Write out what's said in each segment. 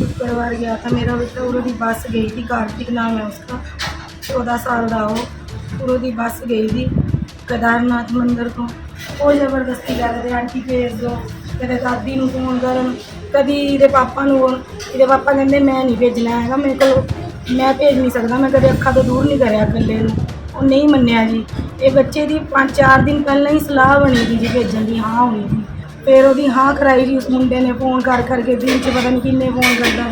शुक्रवार गया था मेरा बेटा उरो दी बस गई थी कार्तिक नाम है उसका चौदह साल का वो उरो दी बस गई थी केदारनाथ ਮੰਦਰ ਤੋਂ ਉਹ ਜ਼ਬਰਦਸਤੀ ਕਰਦੇ ਆਂਟੀ ਭੇਜ ਦਿਓ ਕਦੇ ਦਾਦੀ ਨੂੰ ਫੋਨ ਕਰਨ ਕਦੀ ਇਹਦੇ ਪਾਪਾ ਨੂੰ ਫੋਨ ਇਹਦੇ ਪਾਪਾ ਕਹਿੰਦੇ ਮੈਂ ਨਹੀਂ ਭੇਜਣਾ ਹੈਗਾ ਮੇਰੇ ਕੋਲ ਮੈਂ ਭੇਜ ਨਹੀਂ ਸਕਦਾ ਮੈਂ ਕਦੇ ਅੱਖਾਂ ਤੋਂ ਦੂਰ ਨਹੀਂ ਕਰਿਆ ਇਕੱਲੇ ਨੂੰ ਉਹ ਨਹੀਂ ਮੰਨਿਆ ਜੀ ਇਹ ਬੱਚੇ ਦੀ ਪੰਜ ਚਾਰ ਦਿਨ ਪਹਿਲਾਂ ਹੀ ਸਲਾਹ ਬਣੀ ਸੀ ਜੀ ਭੇਜਣ ਦੀ ਹਾਂ ਹੋਈ ਜੀ ਫਿਰ ਉਹਦੀ ਹਾਂ ਕਰਾਈ ਜੀ ਉਸ ਮੁੰਡੇ ਨੇ ਫੋਨ ਕਰ ਕਰਕੇ ਦਿਨ 'ਚ ਪਤਾ ਨਹੀਂ ਕਿੰਨੇ ਫੋਨ ਕਰਦਾ।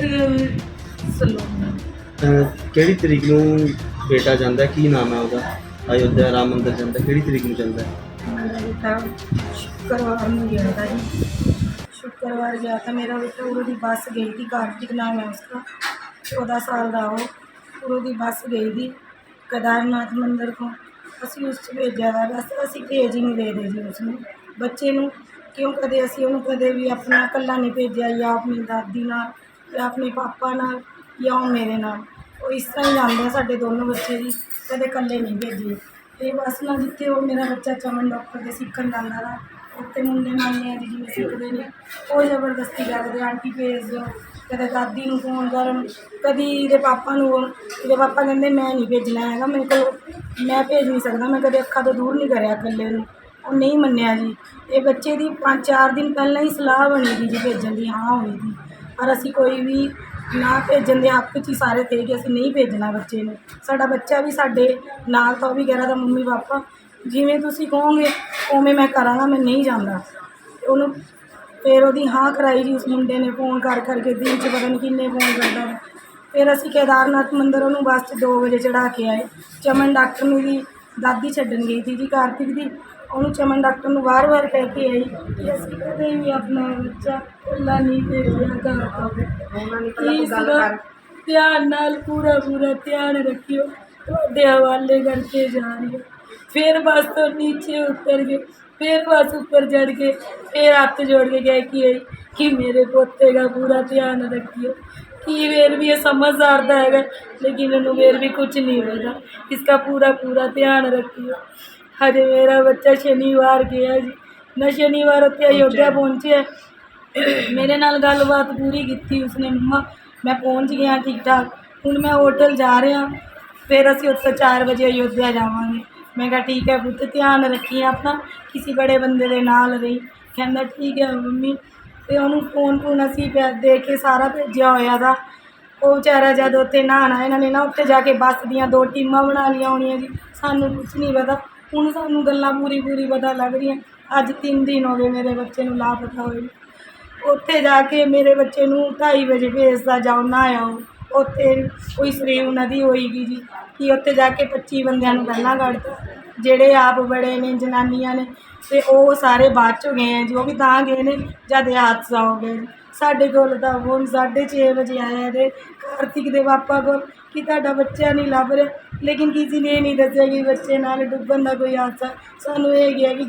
ਹੈ ਸਲੋਨਾ ਅਹ ਕਿਹੜੀ ਤਰੀਕ ਨੂੰ ਬੇਟਾ ਜਾਂਦਾ ਹੈ? ਕੀ ਨਾਮ ਹੈ ਉਹਦਾ ਅਯੋਧਿਆ ਰਾਮ ਮੰਦਿਰ ਜਾਂਦਾ ਹੈ? ਕਿਹੜੀ ਤਰੀਕ ਨੂੰ ਜਾਂਦਾ ਹੈ? मेरा बेटा शुक्रवार में गया था जी शुक्रवार गया था मेरा बेटा उरो दी बस गई थी कार्तिक नाम है उसका चौदह साल का वो उरो दी बस गई थी केदारनाथ ਮੰਦਰ ਤੋਂ ਅਸੀਂ ਉਸ 'ਚ ਭੇਜਿਆ ਵਾ ਬਸ ਅਸੀਂ ਭੇਜ ਹੀ ਨਹੀਂ ਦੇ ਦੇ ਜੀ ਉਸਨੂੰ ਬੱਚੇ ਨੂੰ ਕਿਉਂ ਕਦੇ ਅਸੀਂ ਉਹਨੂੰ ਕਦੇ ਵੀ ਆਪਣਾ ਇਕੱਲਾ ਨਹੀਂ ਭੇਜਿਆ ਜਾਂ ਆਪਣੀ ਦਾਦੀ ਨਾਲ ਜਾਂ ਆਪਣੇ ਪਾਪਾ ਨਾਲ ਜਾਂ ਉਹ ਮੇਰੇ ਨਾਲ। ਉਹ ਇਸ ਤਰ੍ਹਾਂ ਹੀ ਜਾਂਦੇ ਆ ਸਾਡੇ ਦੋਨੋਂ ਬੱਚੇ ਜੀ, ਕਦੇ ਇਕੱਲੇ ਨਹੀਂ ਭੇਜੇ ਤੇ ਬਸ ਨਾ ਜਿੱਥੇ ਉਹ ਮੇਰਾ ਬੱਚਾ ਚਮਨ ਡਾਕਟਰ ਦੇ ਸਿੱਖਣ ਜਾਂਦਾ ਵਾ, ਉੱਥੇ ਮੁੰਡੇ ਮਾਈਆਂ ਜੀ ਜਿਵੇਂ ਸਿੱਖਦੇ ਨੇ। ਉਹ ਜ਼ਬਰਦਸਤੀ ਕਰਦੇ, ਆਂਟੀ ਭੇਜ ਦਿਓ, ਕਦੇ ਦਾਦੀ ਨੂੰ ਫੋਨ ਕਰਨ ਕਦੀ ਇਹਦੇ ਪਾਪਾ ਨੂੰ ਇਹਦੇ ਪਾਪਾ ਕਹਿੰਦੇ ਮੈਂ ਨਹੀਂ ਭੇਜਣਾ ਹੈਗਾ, ਮੇਰੇ ਕੋਲ ਮੈਂ ਭੇਜ ਨਹੀਂ ਸਕਦਾ, ਮੈਂ ਕਦੇ ਅੱਖਾਂ ਤੋਂ ਦੂਰ ਨਹੀਂ ਕਰਿਆ ਇਕੱਲੇ ਨੂੰ। ਉਹ ਨਹੀਂ ਮੰਨਿਆ ਜੀ। ਇਹ ਬੱਚੇ ਦੀ ਪੰਜ ਚਾਰ ਦਿਨ ਪਹਿਲਾਂ ਹੀ ਸਲਾਹ ਬਣੀ ਸੀ ਜੀ ਭੇਜਣ ਦੀ, ਹਾਂ ਹੋਈ ਸੀ ਪਰ ਅਸੀਂ ਕੋਈ ਵੀ ਨਾ ਭੇਜਣ ਦੇ ਹੱਕ 'ਚ ਹੀ ਸਾਰੇ ਥੇ ਕਿ ਅਸੀਂ ਨਹੀਂ ਭੇਜਣਾ ਬੱਚੇ ਨੂੰ। ਸਾਡਾ ਬੱਚਾ ਵੀ ਸਾਡੇ ਨਾਲ ਤਾਂ ਉਹ ਵੀ ਕਹਿ ਰਿਹਾ ਤਾਂ ਮੰਮੀ ਪਾਪਾ, ਜਿਵੇਂ ਤੁਸੀਂ ਕਹੋਗੇ, ਉਵੇਂ ਮੈਂ ਕਰਾਂਗਾ, ਮੈਂ ਨਹੀਂ ਜਾਂਦਾ। ਉਹਨੂੰ ਫਿਰ ਉਹਦੀ ਹਾਂ ਕਰਾਈ ਜੀ ਉਸ ਮੁੰਡੇ ਨੇ ਫੋਨ ਕਰ ਕਰਕੇ, ਦਿਨ 'ਚ ਪਤਾ ਨਹੀਂ ਕਿੰਨੇ ਫੋਨ ਕਰਦਾ ਵਾ। ਫਿਰ ਅਸੀਂ ਕੇਦਾਰਨਾਥ ਮੰਦਿਰ ਉਹਨੂੰ ਬੱਸ 'ਚ 2 ਵਜੇ ਚੜਾ ਕੇ ਆਏ। ਚਮਨ ਡਾਕਟਰ ਨੂੰ ਵੀ ਦਾਦੀ ਛੱਡਣ ਗਈ ਸੀ ਜੀ, ਕਾਰਤਿਕ ਦੀ। अनुचमन डॉक्टर वार बार बार कह के आई कि भी अपना बच्चा खुला नहीं दे ध्यान न पूरा पूरा ध्यान रखियो थोड़े हवाले करके जा रही हो फिर बस तो नीचे उतर गए फिर बस ऊपर चढ़ के फिर हाथ जोड़ के कह के आई कि मेरे पोते का पूरा ध्यान रखियो कि वेर भी ये समझदार है लेकिन इन्होंने वेर भी कुछ नहीं होगा इसका पूरा पूरा ध्यान रखियो ਹਜੇ ਮੇਰਾ ਬੱਚਾ ਸ਼ਨੀਵਾਰ ਗਿਆ ਜੀ। ਮੈਂ ਸ਼ਨੀਵਾਰ ਉੱਥੇ ਅਯੋਧਿਆ ਪਹੁੰਚਿਆ। ਮੇਰੇ ਨਾਲ ਗੱਲਬਾਤ ਪੂਰੀ ਕੀਤੀ ਉਸਨੇ ਮੰਮਾ। ਮੈਂ ਪਹੁੰਚ ਗਿਆ ਠੀਕ ਠਾਕ ਹੁਣ ਮੈਂ ਹੋਟਲ ਜਾ ਰਿਹਾ। ਫਿਰ ਅਸੀਂ ਉੱਥੇ 4 ਵਜੇ ਅਯੋਧਿਆ ਜਾਵਾਂਗੇ। ਮੈਂ ਕਿਹਾ ਠੀਕ ਹੈ ਪੁੱਤ ਧਿਆਨ ਰੱਖੀ ਆਪਣਾ। ਕਿਸੇ ਬੜੇ ਬੰਦੇ ਦੇ ਨਾਲ ਰਹੀ। ਕਹਿੰਦਾ ਠੀਕ ਹੈ ਮੰਮੀ। ਤੇ ਉਹਨੂੰ ਫੋਨ ਫੋਨ ਅਸੀਂ ਦੇ ਕੇ ਸਾਰਾ ਭੇਜਿਆ ਹੋਇਆ ਦਾ ਉਹ ਵਿਚਾਰਾ ਜਦ ਉੱਥੇ ਨਾ ਇਹਨਾਂ ਨੇ ਨਾ ਉੱਥੇ ਜਾ ਕੇ ਬੱਸ ਦੀਆਂ ਦੋ ਟੀਮਾਂ ਬਣਾ ਲਈਆਂ ਹੋਣੀਆਂ ਜੀ। ਸਾਨੂੰ ਕੁਝ ਨਹੀਂ ਪਤਾ। ਹੁਣ ਸਾਨੂੰ ਗੱਲਾਂ ਪੂਰੀ ਪੂਰੀ ਪਤਾ ਲੱਗ ਰਹੀਆਂ। ਅੱਜ 3 ਦਿਨ ਹੋ ਗਏ ਮੇਰੇ ਬੱਚੇ ਨੂੰ ਲਾਪਤਾ ਹੋਏ ਉੱਥੇ ਜਾ ਕੇ ਮੇਰੇ ਬੱਚੇ ਨੂੰ 2:30 ਵਜੇ ਭੇਜਦਾ ਜਾਓ, ਨਾ ਆਓ। ਉੱਥੇ ਕੋਈ ਸਰੀਰ ਨਦੀ ਹੋਏਗੀ ਜੀ। ਕਿ ਉੱਥੇ ਜਾ ਕੇ 25 ਬੰਦਿਆਂ ਨੂੰ ਪਹਿਲਾਂ ਕੱਢਤਾ ਜਿਹੜੇ ਆਪ ਬੜੇ ਨੇ, ਜਨਾਨੀਆਂ ਨੇ ਅਤੇ ਉਹ ਸਾਰੇ ਬਾਅਦ ਚੋਂ ਗਏ ਹੈ ਜੀ ਉਹ ਵੀ ਤਾਂ ਗਏ ਨੇ, ਜਦ ਇਹ ਹਾਦਸਾ ਹੋ ਗਿਆ ਜੀ। ਸਾਡੇ ਕੋਲ ਤਾਂ ਫੋਨ 6:30 ਵਜੇ ਆਇਆ ਤੇ ਕਾਰਤਿਕ ਦੇ ਪਾਪਾ ਕੋਲ ਕਿ ਤੁਹਾਡਾ ਬੱਚਾ ਨਹੀਂ ਲੱਭ ਰਿਹਾ ਲੇਕਿਨ ਕਿਸੇ ਨੇ ਇਹ ਨਹੀਂ ਦੱਸਿਆ ਕਿ ਬੱਚੇ ਨਾਲ ਡੁੱਬਣ ਦਾ ਕੋਈ ਹਾਦਸਾ ਸਾਨੂੰ ਇਹ ਗਿਆ ਕਿ